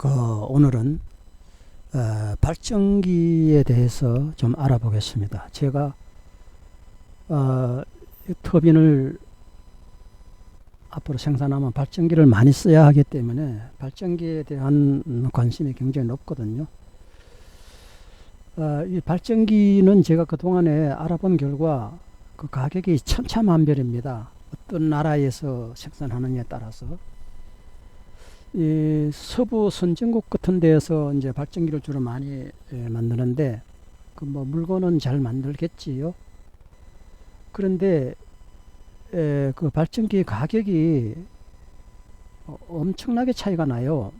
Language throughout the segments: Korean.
그 오늘은 어, 발전기에 대해서 좀 알아보겠습니다. 제가 어, 이 터빈을 앞으로 생산하면 발전기를 많이 써야 하기 때문에 발전기에 대한 관심이 굉장히 높거든요. 어, 이 발전기는 제가 그동안에 알아본 결과 그 가격이 천차만별입니다. 어떤 나라에서 생산하느냐에 따라서 이 서부 선진국 같은 데에서 이제 발전기를 주로 많이 예, 만드는데 그 뭐 물건은 잘 만들겠지요. 그런데 에, 그 발전기 가격이 어, 엄청나게 차이가 나요.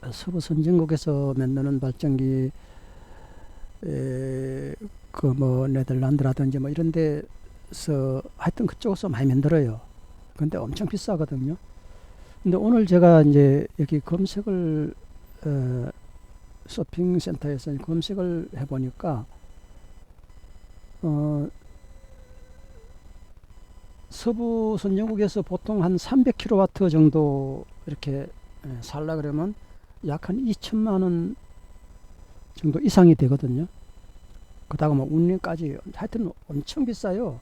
그 서부 선진국에서 만드는 발전기 그 뭐 네덜란드라든지 뭐 이런 데서 하여튼 그쪽에서 많이 만들어요. 근데 엄청 비싸거든요. 근데 오늘 제가 이제 여기 검색을 어, 쇼핑 센터에서 검색을 해 보니까 어, 서부 선진국에서 보통 한 300kW 정도 이렇게 예, 살라 그러면 약 한 2천만 원 정도 이상이 되거든요. 그다가 뭐 운임까지 하여튼 엄청 비싸요.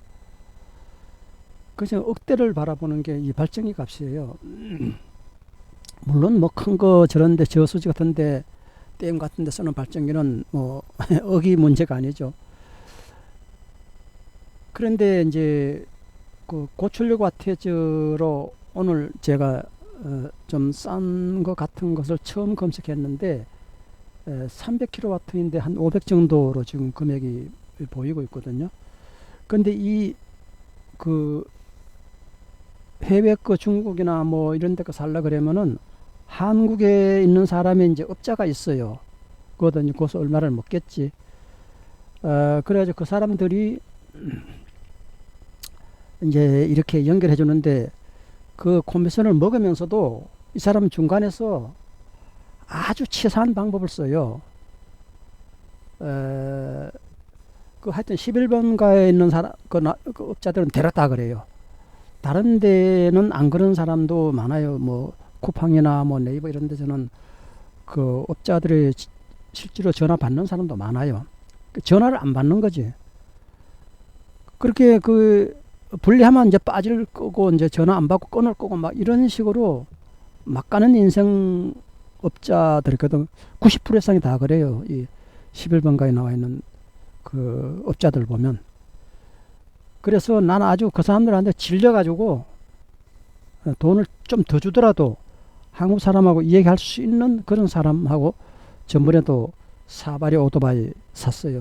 그래서 억대를 바라보는 게 이 발전기 값이에요. 물론 뭐 큰 거 저런데 저수지 같은데 댐 같은데 쓰는 발전기는 뭐 억이 문제가 아니죠. 그런데 이제 그 고출력 와트제로 오늘 제가 어 좀싼거 같은 것을 처음 검색했는데 300kW인데 한 500 정도로 지금 금액이 보이고 있거든요. 근데 이 그 해외 거 중국이나 뭐 이런 데 거 살라 그러면은 한국에 있는 사람이 이제 업자가 있어요. 그거든 거기서 얼마를 먹겠지. 어, 그래가지고 그 사람들이 이제 이렇게 연결해 주는데 그 코미션을 먹으면서도 이 사람 중간에서 아주 치사한 방법을 써요. 에, 그 하여튼 11번가에 있는 사람, 그, 나, 그 업자들은 데렸다 그래요. 다른 데는 안 그런 사람도 많아요. 뭐, 쿠팡이나 뭐 네이버 이런 데서는 그 업자들이 지- 실제로 전화 받는 사람도 많아요. 그 전화를 안 받는 거지. 그렇게 그 분리하면 이제 빠질 거고 이제 전화 안 받고 끊을 거고 막 이런 식으로 막 가는 인생 업자들이거든 90% 이상이 다 그래요. 이 11번가에 나와 있는 그 업자들 보면. 그래서 나는 아주 그 사람들한테 질려가지고 어, 돈을 좀 더 주더라도 한국 사람하고 이야기할 수 있는 그런 사람하고 전번에도 사발이 오토바이 샀어요.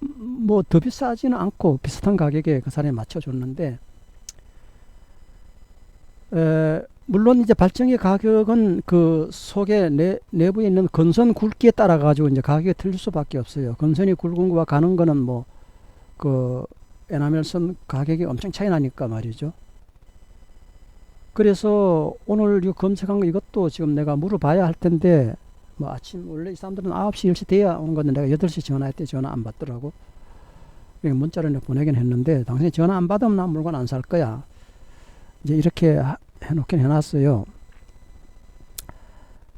뭐 더 비싸지는 않고 비슷한 가격에 그 사람이 맞춰줬는데 에, 물론 이제 발전기 가격은 그 속에 내, 내부에 있는 건선 굵기에 따라 가지고 이제 가격이 틀릴 수밖에 없어요. 건선이 굵은 거와 가는 거는 뭐그 에나멜선 가격이 엄청 차이 나니까 말이죠. 그래서 오늘 이 검색한 거 이것도 지금 내가 물어봐야 할 텐데 뭐 아침 원래 이 사람들은 9시 10시 돼야 오는 건데 내가 8시 전화했대 전화 안 받더라고. 문자를 보내긴 했는데 당신이 전화 안 받으면 난 물건 안 살 거야. 이제 이렇게 하- 해놓긴 해놨어요.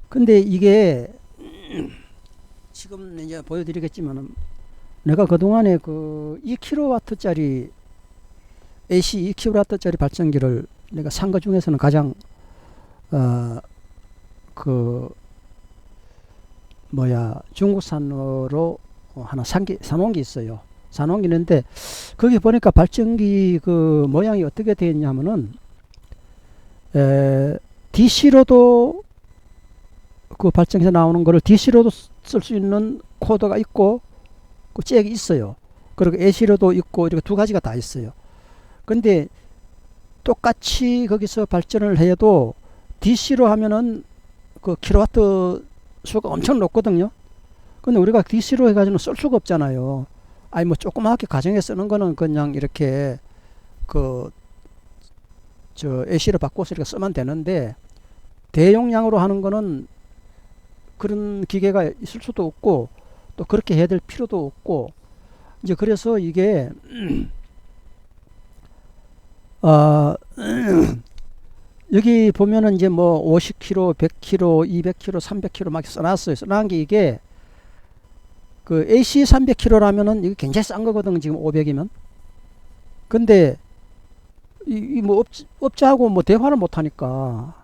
근데 이게 지금 이제 보여드리겠지만은 내가 그동안에 그 2kW짜리 AC 2kW짜리 발전기를 내가 산 것 중에서는 가장 어 그 뭐야 중국산으로 하나 산게 사놓은 게 있어요. 사놓은 게 있는데 거기 보니까 발전기 그 모양이 어떻게 되어 있냐면은 에, DC로도 그 발전기에서 나오는 거를 DC로도 쓸 수 있는 코드가 있고 그 잭이 있어요. 그리고 AC로도 있고 이렇게 두 가지가 다 있어요. 근데 똑같이 거기서 발전을 해도 DC로 하면은 그 킬로와트 수가 엄청 높거든요. 근데 우리가 DC로 해가지고는 쓸 수가 없잖아요. 아니 뭐 조그맣게 가정에 쓰는 거는 그냥 이렇게 그 저 AC로 바꿔서 이렇게 쓰면 되는데 대용량으로 하는 거는 그런 기계가 있을 수도 없고 또 그렇게 해야 될 필요도 없고 이제 그래서 이게 어, 여기 보면은 이제 뭐 50kg, 100kg, 200kg, 300kg 막 써놨어요. 써놓은 게 이게 그 AC 300kg라면은 이게 굉장히 싼 거거든 지금 500이면. 근데 이뭐 업자하고 뭐 대화를 못 하니까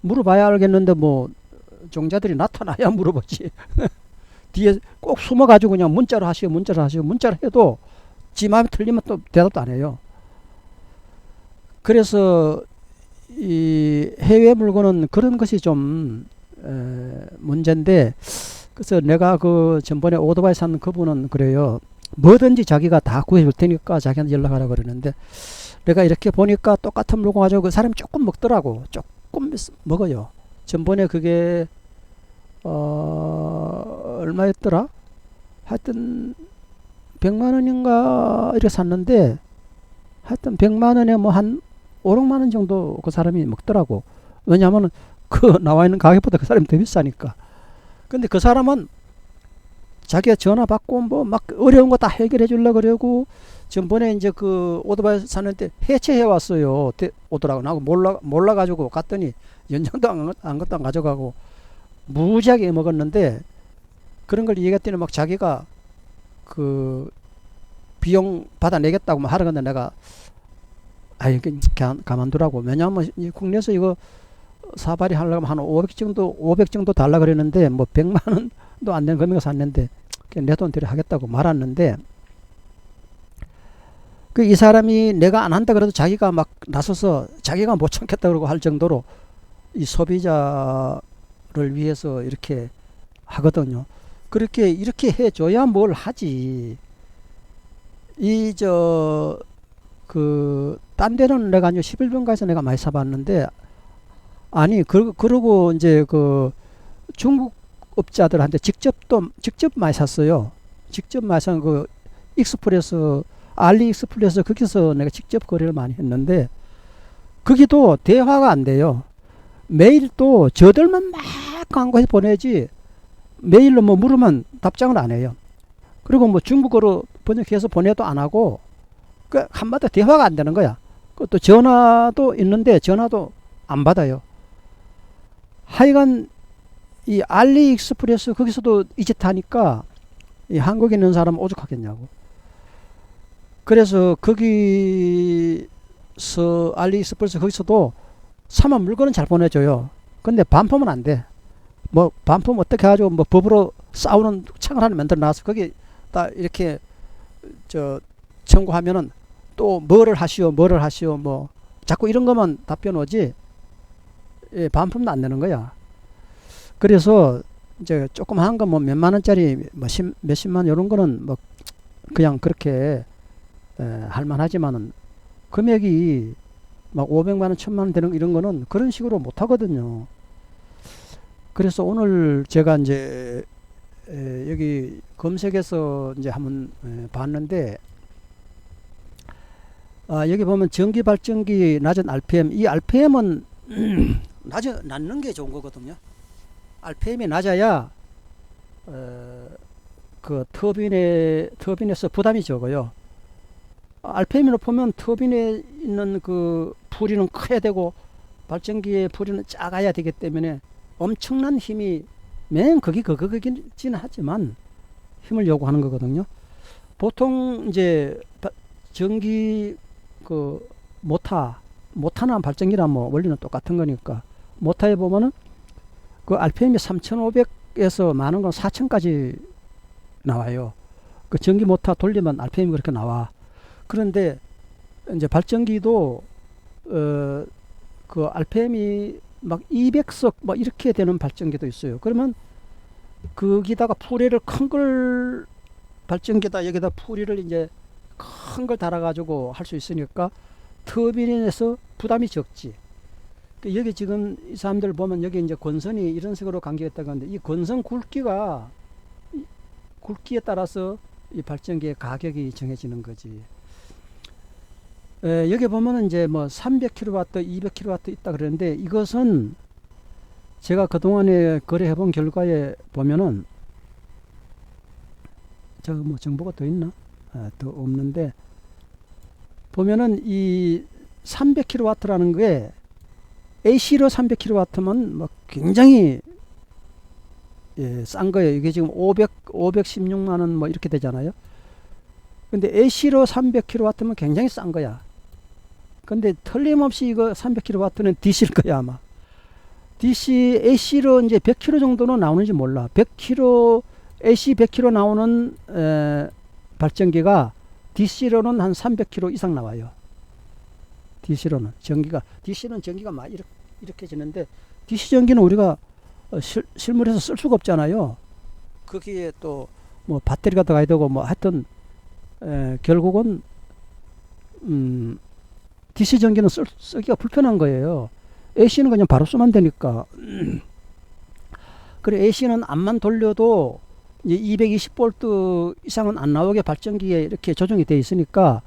물어봐야 알겠는데 뭐 종자들이 나타나야 물어보지. 뒤에 꼭 숨어가지고 그냥 문자로 하시오, 문자로 하시오, 문자로 해도 지 마음에 틀리면 또 대답도 안 해요. 그래서 이 해외 물건은 그런 것이 좀 에, 문제인데 그래서 내가 그 전번에 오토바이 산 그분은 그래요. 뭐든지 자기가 다 구해줄 테니까 자기한테 연락하라 그러는데 내가 이렇게 보니까 똑같은 물건 가지고 그 사람이 조금 먹더라고. 조금 먹어요. 전번에 그게 어 얼마였더라? 하여튼 100만 원인가 이렇게 샀는데 하여튼 100만 원에 뭐 한 5, 6만 원 정도 그 사람이 먹더라고. 왜냐하면 그 나와 있는 가격보다 그 사람이 더 비싸니까. 근데 그 사람은 자기가 전화 받고 뭐 막 어려운 거 다 해결해 주려고 그러고 전번에 이제 그 오토바이 사는데 해체해 왔어요. 오더라고. 나고 몰라 몰라 가지고 갔더니 연장도 안, 안안 가져가고 무지하게 먹었는데 그런 걸 얘기했더니 막 자기가 그 비용 받아내겠다고 막 하는 건데 내가 아 이게 가만두라고. 왜냐하면 국내에서 이거 사발이 하려면 한 500 정도 500 정도 달라 그랬는데 뭐 100만 원도 안 되는 금액을 샀는데 내 돈 들여 하겠다고 말았는데 그 이 사람이 내가 안 한다 그래도 자기가 막 나서서 자기가 못 참겠다 그러고 할 정도로 이 소비자를 위해서 이렇게 하거든요. 그렇게 이렇게 해줘야 뭘 하지. 이 저 그 딴 데는 내가 이제 11번 가서 내가 많이 사봤는데 아니 그 그러고 이제 그 중국 업자들한테 직접 또 직접 많이 샀어요. 직접 많이 산그 익스프레스 알리 익스프레스 거기서 내가 직접 거래를 많이 했는데 거기도 대화가 안 돼요. 메일 또 저들만 막 광고해서 보내지 메일로 뭐 물으면 답장을 안 해요. 그리고 뭐 중국어로 번역해서 보내도 안 하고 그 한마디 대화가 안 되는 거야. 또 전화도 있는데 전화도 안 받아요. 하여간 이 알리익스프레스 거기서도 이짓 하니까 이 한국에 있는 사람 오죽하겠냐고. 그래서 거기서 알리익스프레스 거기서도 사면 물건은 잘 보내줘요. 근데 반품은 안 돼. 뭐 반품 어떻게 해가지고 뭐 법으로 싸우는 창을 하나 만들어 놨어. 거기 딱 이렇게 저 청구하면은 또 뭐를 하시오, 뭐를 하시오, 뭐 자꾸 이런 것만 답변 오지. 예, 반품도 안 되는 거야. 그래서 이제 조금 한 거 뭐 몇만 원짜리 뭐 십, 몇십만 이런 거는 뭐 그냥 그렇게 에, 할만하지만은 금액이 막 500만 원, 1000만 원 되는 이런 거는 그런 식으로 못 하거든요. 그래서 오늘 제가 이제 에, 여기 검색해서 이제 한번 에, 봤는데 아, 여기 보면 전기 발전기 낮은 RPM 이 RPM은 낮아 낮는 게 좋은 거거든요. RPM이 낮아야 어, 그 터빈에 터빈에서 부담이 적어요. RPM이 높으면 터빈에 있는 그 부리는 커야 되고 발전기의 부리는 작아야 되기 때문에 엄청난 힘이 맨 거기 그거기는 하지만 힘을 요구하는 거거든요. 보통 이제 전기 그 모타 모타나 발전기나 뭐 원리는 똑같은 거니까 모타에 보면은 그 RPM이 3,500에서 많은 건 4,000까지 나와요. 그 전기 모타 돌리면 RPM이 그렇게 나와. 그런데 이제 발전기도 어 그 RPM이 막 200석 막 이렇게 되는 발전기도 있어요. 그러면 거기다가 풀이를 큰 걸 발전기다 여기다 풀이를 이제 큰 걸 달아가지고 할 수 있으니까 터빈에서 부담이 적지. 그 여기 지금 이 사람들 보면 여기 이제 권선이 이런 식으로 관계했다고 하는데 이 권선 굵기가 굵기에 따라서 이 발전기의 가격이 정해지는 거지. 에, 여기 보면은 이제 뭐 300kW, 200kW 있다 그러는데 이것은 제가 그동안에 거래해 본 결과에 보면은 저거 뭐 정보가 더 있나? 아, 더 없는데 보면은 이 300kW라는 게 AC로 300kW면 뭐 굉장히 예, 싼 거예요. 이게 지금 500 516만 원 뭐 이렇게 되잖아요. 근데 AC로 300kW면 굉장히 싼 거야. 근데 틀림없이 이거 300kW는 DC일 거야 아마. DC AC로 이제 100km 정도는 나오는지 몰라. 100km AC 100km 나오는 에, 발전기가 DC로는 한 300km 이상 나와요. DC로는 전기가 DC는 전기가 막 이렇게, 이렇게 지는데 DC 전기는 우리가 어, 실, 실물에서 쓸 수가 없잖아요. 거기에 또 뭐 배터리가 들어가야 되고 뭐 하여튼 에, 결국은 음, DC 전기는 쓸, 쓰기가 불편한 거예요. AC는 그냥 바로 쓰면 되니까. 그래 AC는 암만 돌려도 이제 220V 이상은 안 나오게 발전기에 이렇게 조정이 돼 있으니까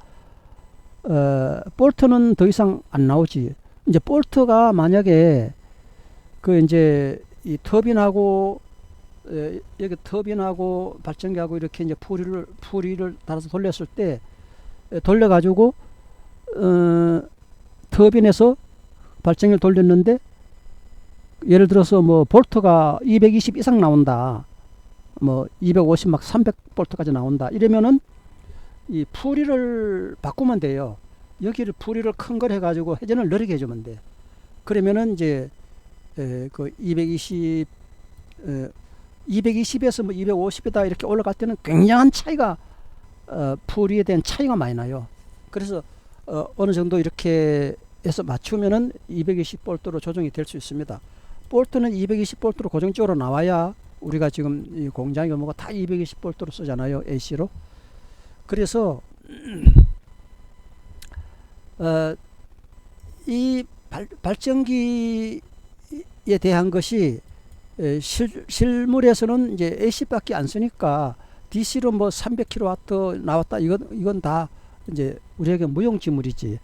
어, 볼트는 더 이상 안 나오지. 이제 볼트가 만약에 그 이제 이 터빈하고 에, 여기 터빈하고 발전기하고 이렇게 이제 풀이를 풀이를 달아서 돌렸을 때 에, 돌려가지고 어, 터빈에서 발전기를 돌렸는데 예를 들어서 뭐 볼트가 220 이상 나온다. 뭐 250 막 300 볼트까지 나온다. 이러면은 이 풀이를 바꾸면 돼요. 여기를 풀이를 큰 걸 해가지고 회전을 느리게 해주면 돼. 그러면은 이제 에, 그 220, 에, 220에서 뭐 250에다 이렇게 올라갈 때는 굉장한 차이가 어, 풀이에 대한 차이가 많이 나요. 그래서 어, 어느 정도 이렇게 해서 맞추면은 220볼트로 조정이 될 수 있습니다. 볼트는 220볼트로 고정적으로 나와야 우리가 지금 이 공장이 뭐가 다 220볼트로 쓰잖아요. AC로. 그래서 어, 이 발, 발전기에 대한 것이 에, 실, 실물에서는 이제 AC밖에 안 쓰니까 DC로 뭐 300kW 나왔다 이건 이건 다 이제 우리에게 무용지물이지.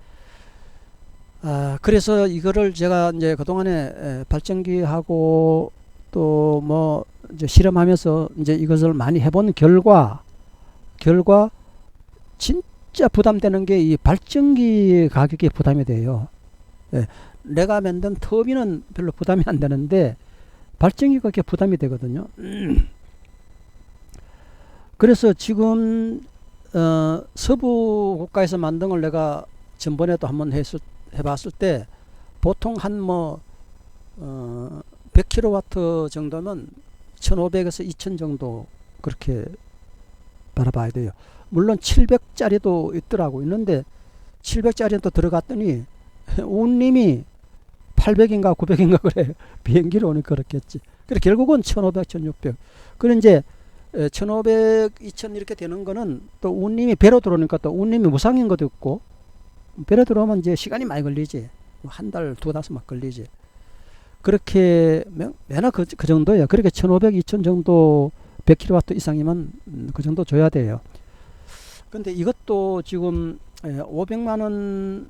아 그래서 이거를 제가 이제 그 동안에 발전기하고 또 뭐 이제 실험하면서 이제 이것을 많이 해본 결과 결과 진짜 부담되는 게 이 발전기 가격이 부담이 돼요. 예, 내가 만든 터빈은 별로 부담이 안 되는데 발전기가 그렇게 부담이 되거든요. 그래서 지금 어, 서부 국가에서 만든 걸 내가 전번에도 한번 했을, 해봤을 때 보통 한뭐 어, 100kW 정도면 1500에서 2000 정도 그렇게 바라봐야 돼요. 물론 700짜리도 있더라고 있는데 700짜리는 또 들어갔더니 운님이 800인가 900인가 그래 비행기로 오니까 그렇겠지. 그래 결국은 1500, 1600. 그래 이제 1500, 2000 이렇게 되는 거는 또 운님이 배로 들어오니까 또 운님이 무상인 것도 있고 배로 들어오면 이제 시간이 많이 걸리지. 뭐한 달, 두 달씩 막 걸리지. 그렇게 매나 그, 그 정도예요. 그렇게 1500, 2000 정도 100kW 이상이면 그 정도 줘야 돼요. 근데 이것도 지금 500만 원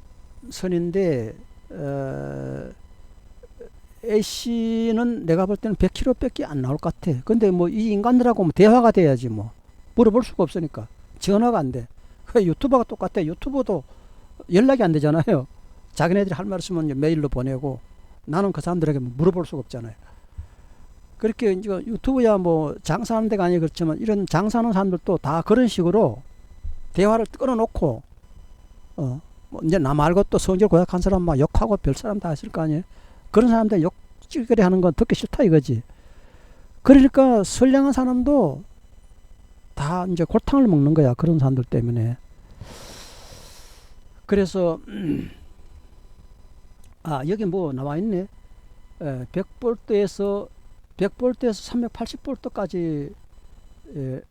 선인데 어, AC는 내가 볼 때는 100km밖에 안 나올 것 같아. 근데 뭐 이 인간들하고 뭐 대화가 돼야지 뭐 물어볼 수가 없으니까 전화가 안 돼. 그 유튜버가 똑같아. 유튜버도 연락이 안 되잖아요. 자기네들이 할 말 있으면 메일로 보내고 나는 그 사람들에게 물어볼 수가 없잖아요. 그렇게 이제 유튜브야 뭐 장사하는 데가 아니 그렇지만 이런 장사하는 사람들도 다 그런 식으로 대화를 끊어놓고 어, 뭐 이제 나 말고 또 성질 고약한 사람 막 욕하고 별 사람 다 있을 거 아니에요. 그런 사람들 욕 찌그리 하는 건 듣기 싫다 이거지. 그러니까 선량한 사람도 다 이제 골탕을 먹는 거야. 그런 사람들 때문에. 그래서 아 여기 뭐 나와 있네. 에, 100볼트에서 100볼트에서 380볼트까지 에,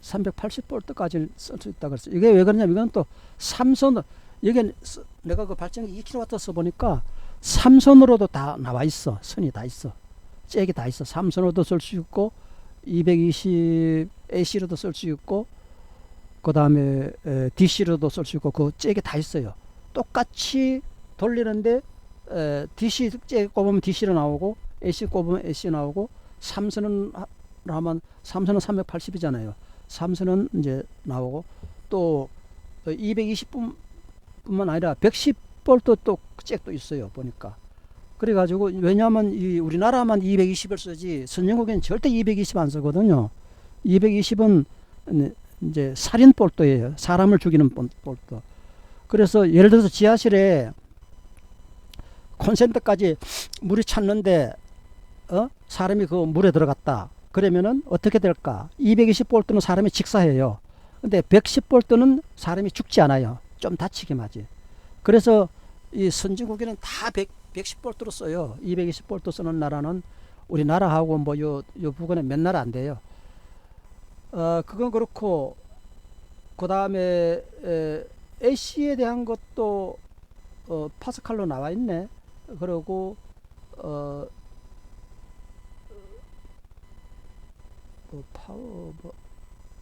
380볼트까지 쓸 수 있다 그랬어. 이게 왜 그러냐면 이건 또 삼선 여기 내가 그 발전기 2kW 써 보니까 삼선으로도 다 나와 있어. 선이 다 있어. 잭이 다 있어. 삼선으로도 쓸 수 있고 220 AC로도 쓸 수 있고 그 다음에 DC로도 쓸 수 있고 그 잭이 다 있어요. 똑같이 돌리는데 에, DC 잭 꼽으면 DC로 나오고 AC 꼽으면 AC 나오고 삼선은 하면 삼선은 380이잖아요. 삼선은 이제 나오고 또 220뿐만 아니라 110 볼트 또 잭도 있어요. 보니까 그래가지고 왜냐하면 이 우리나라만 220을 쓰지 선진국에는 절대 220 안 쓰거든요. 220은 이제 살인 볼도예요. 사람을 죽이는 볼- 볼도. 그래서 예를 들어서 지하실에 콘센트까지 물이 찼는데 어? 사람이 그 물에 들어갔다. 그러면은 어떻게 될까? 220 볼트는 사람이 직사해요. 근데 110볼트는 사람이 죽지 않아요. 좀 다치기만 하지. 그래서 이 선진국에는 다 100, 110볼트로 써요. 220볼트 쓰는 나라는 우리나라하고 뭐요 요 부근에 몇 나라 안 돼요. 어 그건 그렇고 그 다음에 AC에 대한 것도 어 파스칼로 나와 있네. 그리고 어 뭐 파워 뭐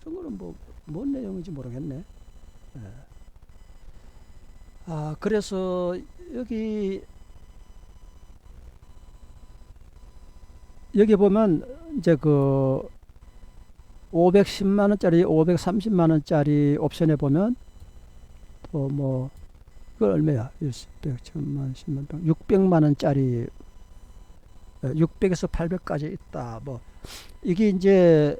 이런 거는 뭐뭔 내용인지 모르겠네. 예. 아 그래서 여기 여기 보면 이제 그 510만 원짜리, 530만 원짜리 옵션에 보면 또뭐 그걸 얼마야? 1 100, 1000만, 10만, 100, 600만 원짜리 600에서 800까지 있다. 뭐 이게 이제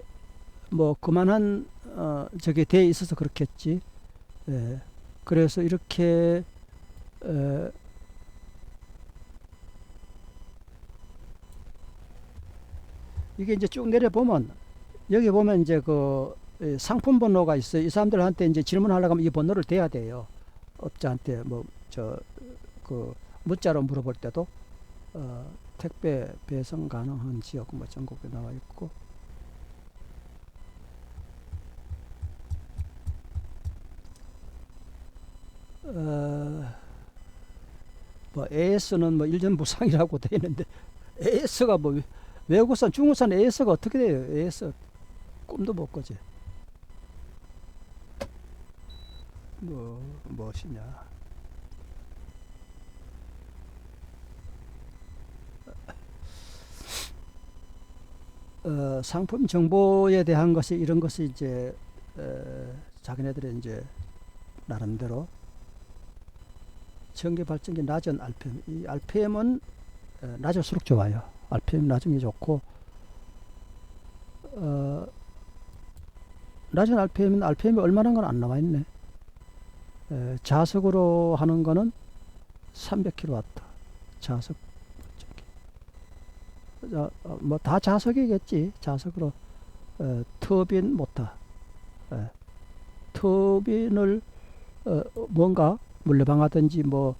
뭐 그만한 어 저게 돼 있어서 그렇겠지. 예. 그래서 이렇게 에, 이게 이제 쭉 내려 보면 여기 보면 이제 그이 상품 번호가 있어요. 이 사람들한테 이제 질문하려고 하면 이 번호를 대야 돼요. 업자한테 뭐 저 그 문자로 물어볼 때도 어, 택배 배송 가능한 지역 뭐 전국에 나와 있고 어, 뭐 AS는 뭐 일전 무상이라고 돼 있는데 AS가 뭐 외- 외국산 중국산 AS가 어떻게 돼요? AS 꿈도 못 꾸지. 뭐 무엇이냐? 어, 상품 정보에 대한 것이 이런 것이 이제 에, 자기네들의 이제 나름대로 전기 발전기 낮은 RPM 이 RPM은 에, 낮을수록 좋아요. RPM 낮은 게 좋고 어, 낮은 RPM은 RPM이 얼마나 건 안 나와 있네. 에, 자석으로 하는 거는 300kW 자석 뭐다 자석이겠지. 자석으로 어, 터빈 모터. 에, 터빈을 어, 뭔가 물레방아든지 뭐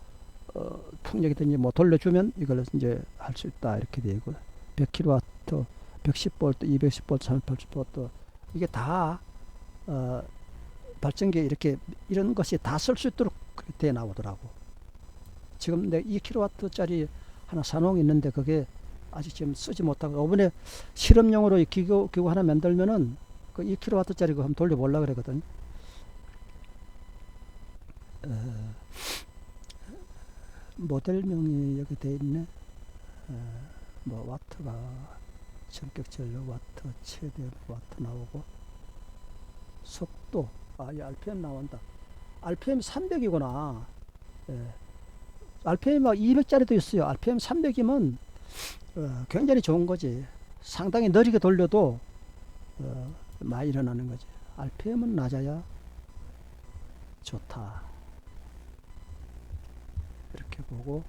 어, 풍력이든지 뭐 돌려주면 이걸 이제 할 수 있다 이렇게 되고 100kW, 110V, 210V, 380V 이게 다 어, 발전기 이렇게 이런 것이 다 쓸 수 있도록 그렇게 돼 나오더라고. 지금 내 2kW짜리 하나 사놓은 게 있는데 그게 아직 지금 쓰지 못하고 이번에 실험용으로 이 기구 기구 하나 만들면은 그 2kW짜리 그 한번 돌려보려 그러거든. 어, 모델명이 여기 돼 있네. 어, 뭐 와트가 전격 전력 와트 최대 와트 나오고 속도 아이 RPM 나온다. RPM 300이구나. 예. RPM 막 200짜리도 있어요. RPM 300이면 어, 굉장히 좋은 거지. 상당히 느리게 돌려도 어, 많이 일어나는 거지. RPM은 낮아야 좋다. 보고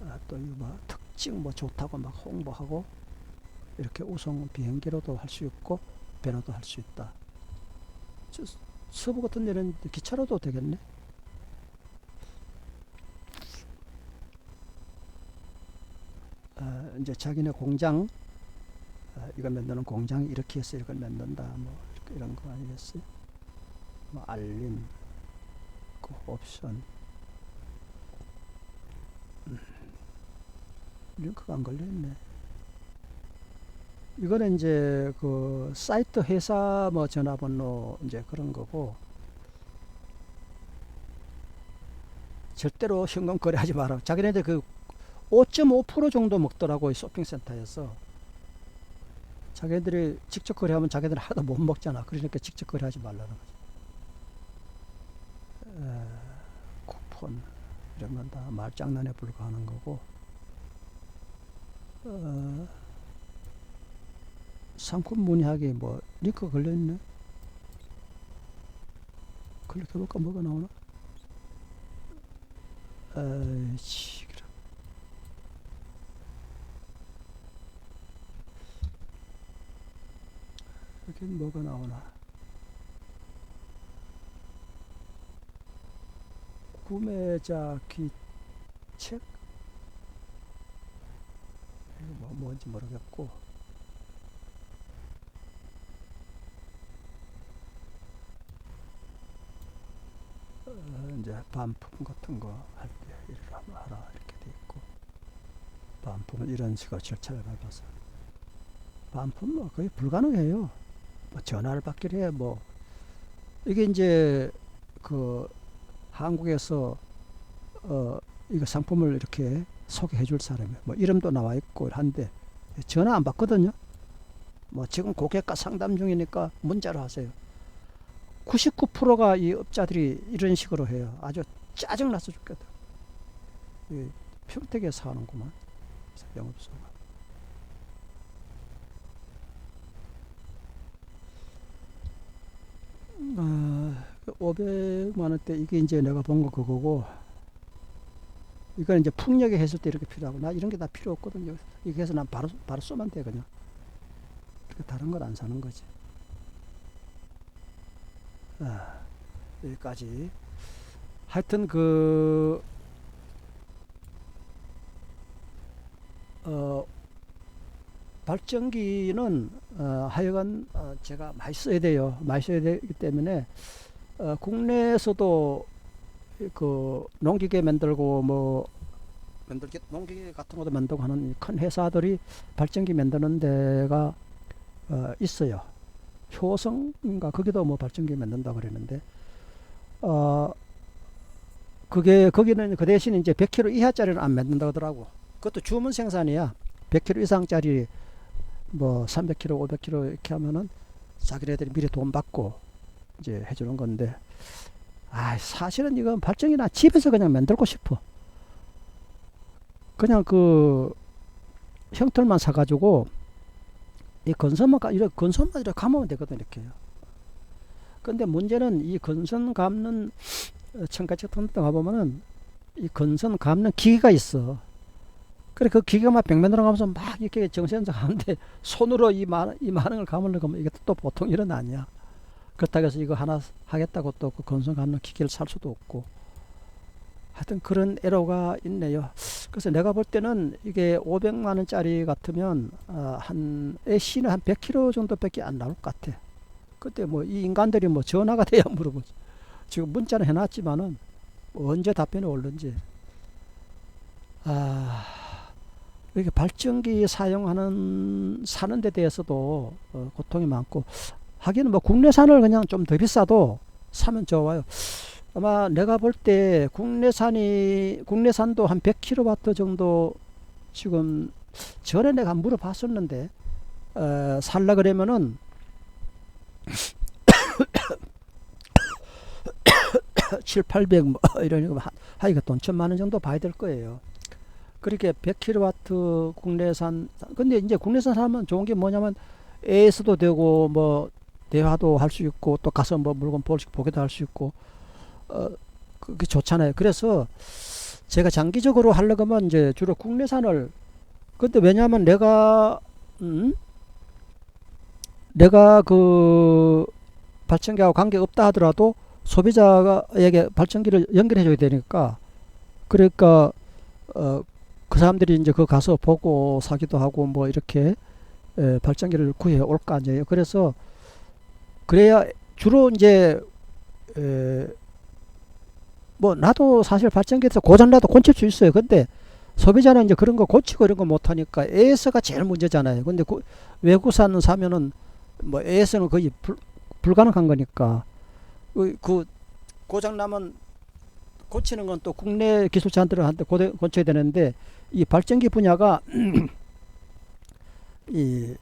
아, 또 이거 뭐 특징 뭐 좋다고 막 홍보하고 이렇게 우성 비행기로도 할 수 있고 배로도 할 수 있다. 저, 서부 같은 데는 기차로도 되겠네. 어, 이제 자기네 공장 어, 이걸 만드는 공장이 이렇게 해서 이걸 만든다 뭐 이런 거 아니겠어요? 뭐 알림 그 옵션 링크가 안 걸려 있네. 이거는 이제 그 사이트 회사 뭐 전화번호 이제 그런 거고 절대로 현금 거래하지 마라. 자기네들 그 5.5% 정도 먹더라고 이 쇼핑센터에서 자기들이 직접 거래하면 자기들 하나도 못 먹잖아 그러니까 직접 거래하지 말라는 거지 에, 쿠폰 이런 건 다 말장난에 불과하는 거고 어, 상품 문의하기 뭐 링크 걸려있네. 클릭해볼까? 뭐가 나오나? 그래. 여긴 뭐가 나오나? 구매자 기책 뭐 뭔지 모르겠고. 어, 이제 반품 같은 거 할 때 이렇게 한번 하라 이렇게 돼 있고. 반품은 이런 식으로 절차를 밟아서. 반품 뭐 거의 불가능해요. 뭐 전화를 받기를 해 뭐. 이게 이제 그 한국에서 어 이거 상품을 이렇게 소개해 줄 사람이 뭐 이름도 나와 있고 한데 전화 안 받거든요. 뭐 지금 고객과 상담 중이니까 문자로 하세요. 99%가 이 업자들이 이런 식으로 해요. 아주 짜증나서 죽겠다. 이 평택에 사는구만. 영업소가. 아, 500만 원대 이게 이제 내가 본 거 그거고 이건 이제 풍력에 했을 때 이렇게 필요하고 나 이런 게 다 필요 없거든요. 해서 난 바로 바로 쏘면 돼 그냥. 다른 걸 안 사는 거지. 아, 여기까지. 하여튼 그 어, 발전기는 어, 하여간 어, 제가 많이 써야 돼요. 많이 써야 되기 때문에 어, 국내에서도 그 농기계 만들고 뭐 만들기 농기계 같은 것도 만들고 하는 이큰 회사들이 발전기 만드는 데가 어, 있어요. 효성인가 거기도 뭐 발전기 만든다 그랬는데 어 그게 거기는 그 대신 이제 100kg 이하짜리는 안 만든다 하더라고. 그것도 주문 생산이야. 100kg 이상짜리 뭐 300kg, 500kg 이렇게 하면은 자기네들이 미리 돈 받고 이제 해주는 건데 아 사실은 이건 발전기나 집에서 그냥 만들고 싶어. 그냥 그 형틀만 사가지고 이 건선만 가, 이렇게 건선만 이렇게 감으면 되거든 이렇게요. 근데 문제는 이 건선 감는 어, 같은 데 가보면은 이 건선 감는 기계가 있어. 그래 그 기계가 막 벽면 들어가면서 막 이렇게 정신적 하는데 손으로 이 많은 이 많은 걸 감으려고 하면 이게 또 보통 일은 아니야. 그렇다고 해서 이거 하나 하겠다고 또 그 건선 감는 기계를 살 수도 없고. 하여튼 그런 애로가 있네요. 그래서 내가 볼 때는 이게 500만 원짜리 같으면 어, 한 애쉬는 한 100kg 정도밖에 안 나올 것 같아. 그때 뭐 이 인간들이 뭐 전화가 돼야 물어보지. 지금 문자는 해놨지만은 뭐 언제 답변이 올는지. 아 이렇게 발전기 사용하는 사는 데 대해서도 어, 고통이 많고 하기는 뭐 국내산을 그냥 좀 더 비싸도 사면 좋아요. 아마 내가 볼 때 국내산이 국내산도 한 100kW 정도 지금 전에 내가 물어봤었는데 어, 살라 그러면은 7, 800뭐 이러니까 한- 하여가 돈 천만 원 정도 봐야 될 거예요. 그렇게 100kW 국내산 근데 이제 국내산 사면 좋은 게 뭐냐면 AS도 되고 뭐 대화도 할 수 있고 또 가서 뭐 물건 볼 수, 보기도 할 수 있고 어 그게 좋잖아요. 그래서 제가 장기적으로 하려고 하면 이제 주로 국내산을 근데 왜냐하면 내가 음 내가 그 발전기하고 관계 없다 하더라도 소비자에게 발전기를 연결해 줘야 되니까 그러니까 어 그 사람들이 이제 그 가서 보고 사기도 하고 뭐 이렇게 에, 발전기를 구해 올거 아니에요. 그래서 그래야 주로 이제 에, 뭐 나도 사실 발전기에서 고장 나도 고칠 수 있어요. 근데 소비자는 이제 그런 거 고치고 이런 거 못 하니까 AS가 제일 문제잖아요. 근데 그 외국산 사면은 뭐 AS는 거의 불, 불가능한 거니까 그, 그 고장 나면 고치는 건 또 국내 기술자들한테 고쳐야 되는데 이 발전기 분야가 이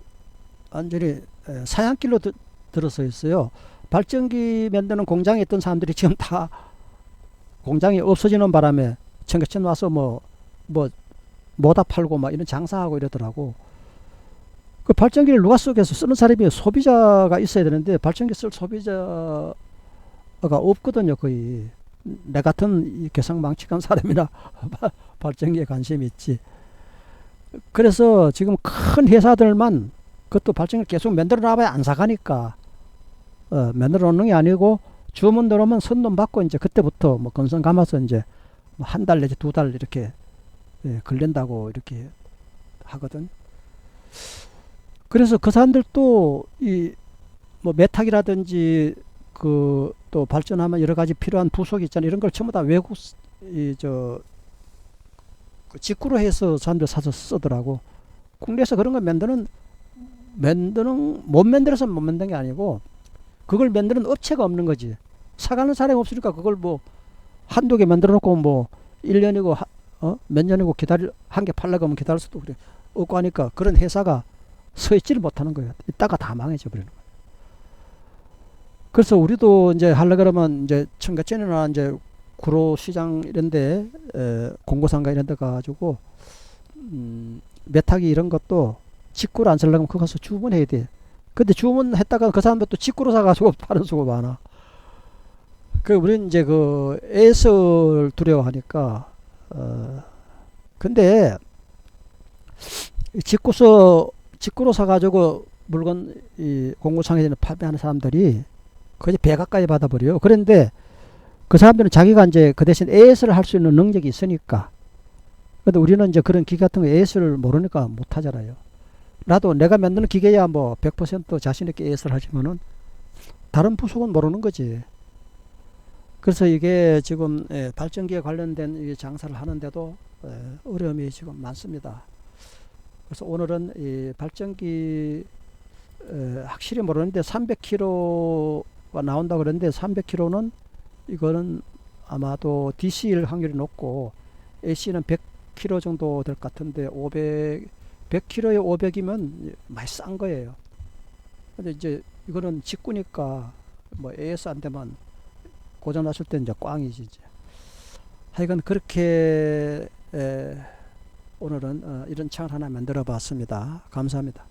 완전히 에, 사양길로 드, 들어서 있어요. 발전기 만드는 공장에 있던 사람들이 지금 다 공장이 없어지는 바람에 청계천 와서 뭐 뭐 모다 팔고 막 이런 장사하고 이러더라고. 그 발전기를 누가 쓰겠어? 쓰는 사람이 소비자가 있어야 되는데 발전기 쓸 소비자가 없거든요, 거의. 내 같은 이 개성 망측한 사람이나 발전기에 관심이 있지. 그래서 지금 큰 회사들만 그것도 발전기 계속 만들어 놔봐야 안 사가니까 어, 만들어 놓는 게 아니고 주문 들어오면 선돈 받고 이제 그때부터 뭐 건선 감아서 이제 뭐 한달 내지 두 달 이렇게 예, 걸린다고 이렇게 하거든. 그래서 그 사람들도 이 뭐 메탁이라든지 그 또 발전하면 여러 가지 필요한 부속 있잖아 이런 걸 전부 다 외국 이 저 그 직구로 해서 사람들 사서 쓰더라고. 국내에서 그런 걸 만드는 만드는 못 만들어서 못 만든 게 아니고 그걸 만드는 업체가 없는 거지. 사가는 사람이 없으니까 그걸 뭐 한두 개 만들어 놓고 뭐 1년이고 어? 몇 년이고 기다릴 한 개 팔려고 하면 기다릴 수도 그래. 없고 하니까 그런 회사가 서 있지를 못하는 거예요. 이따가 다 망해져 버리는 거예요. 그래서 우리도 이제 하려 그러면 이제 청계천이나 이제 구로 시장 이런데 에, 공고상가 이런 데 가가지고 음, 메타기 이런 것도 직구로 안 쓰려면 그거 가서 주문해야 돼. 근데 주문했다가 그 사람들 또 직구로 사가지고 파는 수가 많아. 그 우리는 이제 그 애설 두려워하니까 어 근데 이 직구서 직구로 사가지고 물건 이 공고상에서 판매하는 사람들이 거의 배 가까이 받아버려요. 그런데 그 사람들은 자기가 이제 그 대신 AS를 할 수 있는 능력이 있으니까. 근데 우리는 이제 그런 기계 같은 거 AS를 모르니까 못 하잖아요. 나도 내가 만드는 기계야 뭐 100% 자신있게 AS를 하지만은 다른 부속은 모르는 거지. 그래서 이게 지금 예, 발전기에 관련된 이 장사를 하는데도 예, 어려움이 지금 많습니다. 그래서 오늘은 이 발전기 에, 확실히 모르는데 300kg가 나온다 그러는데 300kg는 이거는 아마도 DC일 확률이 높고 AC는 100kg 정도 될 것 같은데 500 100kg에 500이면 많이 싼 거예요. 근데 이제 이거는 직구니까 뭐 AS 안 되면 고장 났을 때 이제 꽝이지 이제. 하여간 그렇게 에, 오늘은 어, 이런 창을 하나 만들어 봤습니다. 감사합니다.